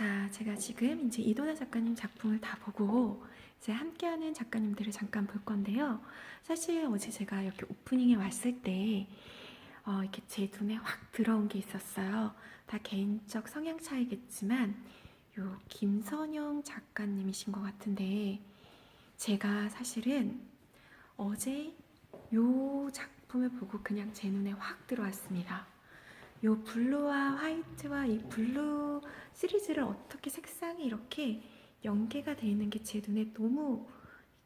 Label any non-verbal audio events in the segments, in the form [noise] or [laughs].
자, 제가 지금 이제 이도나 작가님 작품을 다 보고 이제 함께하는 작가님들을 잠깐 볼 건데요. 사실 어제 제가 이렇게 오프닝에 왔을 때 어, 이렇게 제 눈에 확 들어온 게 있었어요. 다 개인적 성향 차이겠지만 요 김선영 작가님이신 것 같은데 제가 사실은 어제 요 작품을 보고 그냥 제 눈에 확 들어왔습니다. 요 블루와 화이트와 이 블루 시리즈를 어떻게 색상이 이렇게 연계가 되어 있는 게 제 눈에 너무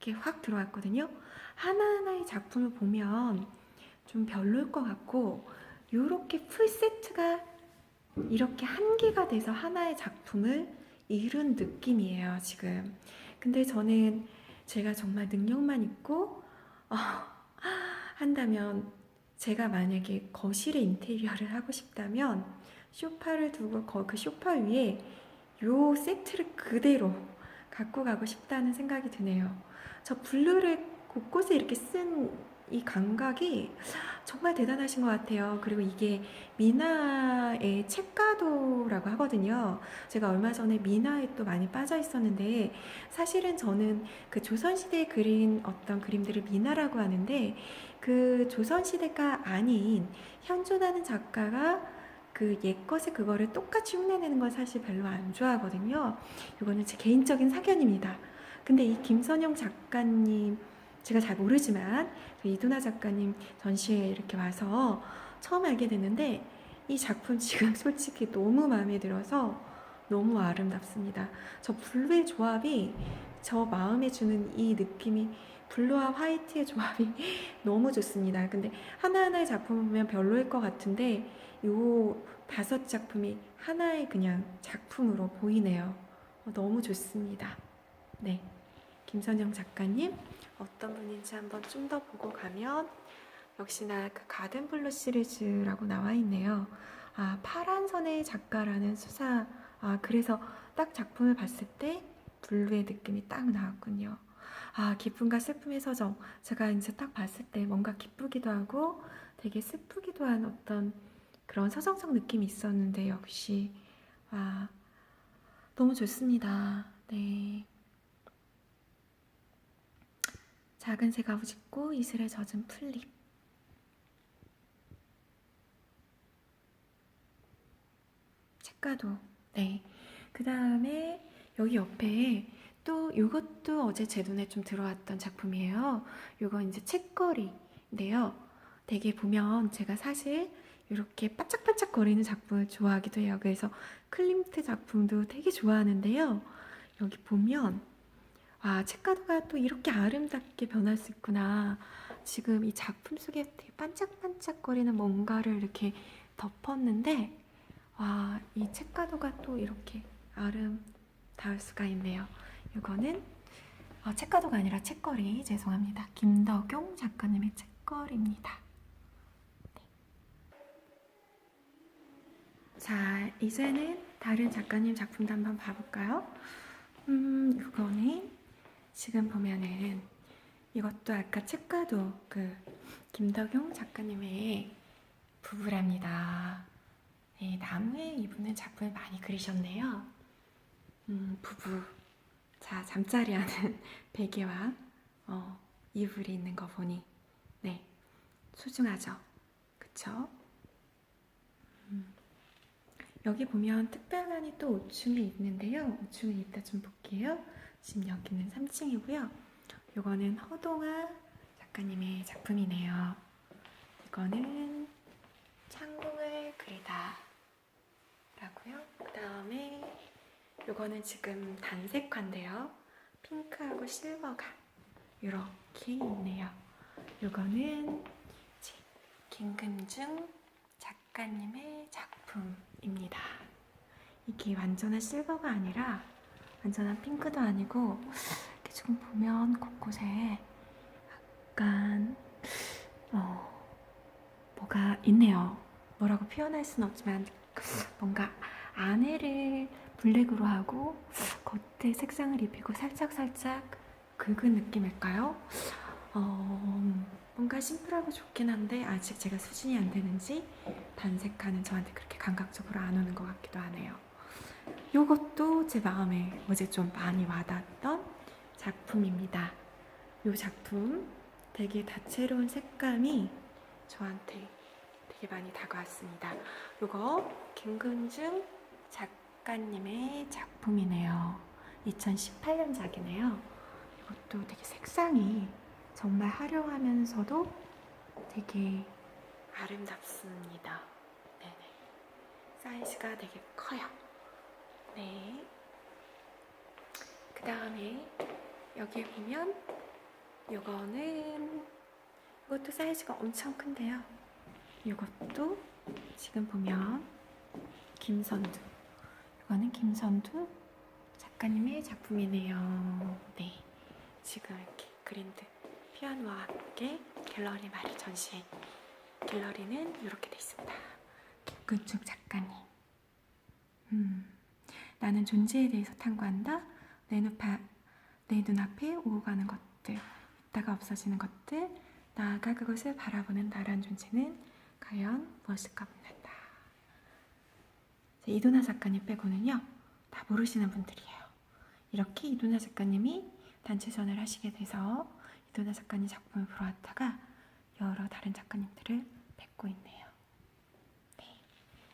이렇게 확 들어왔거든요. 하나하나의 작품을 보면 좀 별로일 것 같고 요렇게 풀 세트가 이렇게 한 개가 돼서 하나의 작품을 이룬 느낌이에요, 지금. 근데 저는 제가 정말 능력만 있고 어, [laughs] 한다면 제가 만약에 거실에 인테리어를 하고 싶다면 쇼파를 두고 거- 그 쇼파 위에 요 세트를 그대로 갖고 가고 싶다는 생각이 드네요. 저 블루를 곳곳에 이렇게 쓴 이 감각이 정말 대단하신 것 같아요. 그리고 이게 미나의 책가도라고 하거든요. 제가 얼마 전에 미나에 또 많이 빠져 있었는데 사실은 저는 그 조선시대에 그린 어떤 그림들을 미나라고 하는데 그 조선시대가 아닌 현존하는 작가가 그 옛것에 그거를 똑같이 흉내내는 건 사실 별로 안 좋아하거든요. 이거는 제 개인적인 사견입니다. 근데 이 김선영 작가님 제가 잘 모르지만 그 이두나 작가님 전시회에 이렇게 와서 처음 알게 됐는데 이 작품 지금 [laughs] 솔직히 너무 마음에 들어서 너무 아름답습니다. 저 블루의 조합이 저 마음에 주는 이 느낌이 블루와 화이트의 조합이 [laughs] 너무 좋습니다. 근데 하나하나의 작품을 보면 별로일 것 같은데 요 다섯 작품이 하나의 그냥 작품으로 보이네요. 어, 너무 좋습니다. 네. 김선영 작가님 어떤 분인지 한번 좀 더 보고 가면 역시나 그 가든 블루 시리즈라고 나와 있네요. 아, 파란 선의 작가라는 수사. 아, 그래서 딱 작품을 봤을 때 블루의 느낌이 딱 나왔군요. 아, 기쁨과 슬픔의 서정. 제가 이제 딱 봤을 때 뭔가 기쁘기도 하고 되게 슬프기도 한 어떤 그런 서정적 느낌이 있었는데 역시 와 너무 좋습니다. 네. 작은 새가 우짖고 이슬에 젖은 풀잎. 책가도. 네. 그 다음에 여기 옆에 또 이것도 어제 제 눈에 좀 들어왔던 작품이에요. 이거 이제 책거리인데요. 되게 보면 제가 사실 이렇게 반짝반짝 거리는 작품을 좋아하기도 해요. 그래서 클림트 작품도 되게 좋아하는데요. 여기 보면 아, 책가도가 또 이렇게 아름답게 변할 수 있구나. 지금 이 작품 속에 되게 반짝반짝거리는 뭔가를 이렇게 덮었는데 와, 이 책가도가 또 이렇게 아름다울 수가 있네요. 이거는 어, 책가도가 아니라 책거리 죄송합니다. 김덕용 작가님의 책거리입니다. 네. 자, 이제는 다른 작가님 작품도 한번 봐볼까요? 음, 이거는 지금 보면은 이것도 아까 책가도 그 김덕용 작가님의 부부랍니다. 네, 나무에 이분은 작품을 많이 그리셨네요. 음, 부부. 자, 잠자리 하는 [laughs] 베개와 어, 이불이 있는 거 보니 네, 소중하죠. 그쵸? 음. 여기 보면 특별한이 또 5층에 있는데요. 5층을 이따 좀 볼게요. 지금 여기는 3층이고요. 이거는 허동아 작가님의 작품이네요. 이거는 창궁을 그리다 라고요. 그 다음에 이거는 지금 단색화인데요. 핑크하고 실버가 이렇게 있네요. 이제 김금중 작가님의 작품입니다. 이게 완전한 실버가 아니라 완전한 핑크도 아니고 이렇게 지금 보면 곳곳에 약간 어 뭐가 있네요. 뭐라고 표현할 수는 없지만 뭔가 안에를 블랙으로 하고 겉에 색상을 입히고 살짝 살짝 긁은 느낌일까요? 어, 뭔가 심플하고 좋긴 한데 아직 제가 수준이 안 되는지 단색하는 저한테 그렇게 감각적으로 안 오는 것 같기도 하네요. 요것도 제 마음에 어제 좀 많이 와닿았던 작품입니다. 요 작품 되게 다채로운 색감이 저한테 되게 많이 다가왔습니다. 요거 김근중 작가님의 작품이네요. 2018년작이네요. 이것도 되게 색상이 정말 화려하면서도 되게 아름답습니다. 네네. 사이즈가 되게 커요. 네. 그 다음에 여기에 보면 이거는 이것도 사이즈가 엄청 큰데요. 이것도 지금 보면 김선두. 이거는 김선두 작가님의 작품이네요. 네. 지금 이렇게 그린드 피아노와 함께 갤러리 말을 전시해. 갤러리는 이렇게 돼 있습니다. 김근중 작가님. 음, 나는 존재에 대해서 탐구한다. 내, 눈파, 내 눈앞에 오고 가는 것들, 있다가 없어지는 것들, 나아가 그것을 바라보는 나란 존재는 과연 무엇일까 묻는다. 이도나 작가님 빼고는요, 다 모르시는 분들이에요. 이렇게 이도나 작가님이 단체전을 하시게 돼서 이도나 작가님 작품을 보러 왔다가 여러 다른 작가님들을 뵙고 있네요. 네.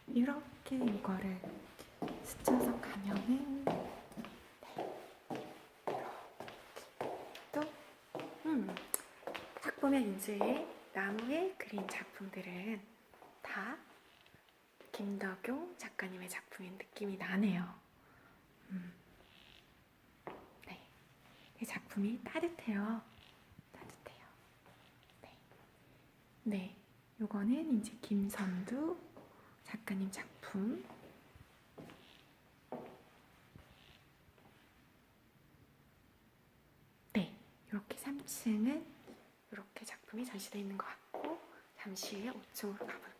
이렇게 이거를 스쳐서 가면은 또 음, 딱 보면 이제 나무에 그린 작품들은 다 김덕용 작가님의 작품인 느낌이 나네요. 음. 네. 이 작품이 따뜻해요. 따뜻해요. 네. 네. 요거는 이제 김선두 작가님 작품. 2층은 이렇게 작품이 전시되어 있는 것 같고 잠시 후에 5층으로 가볼게요.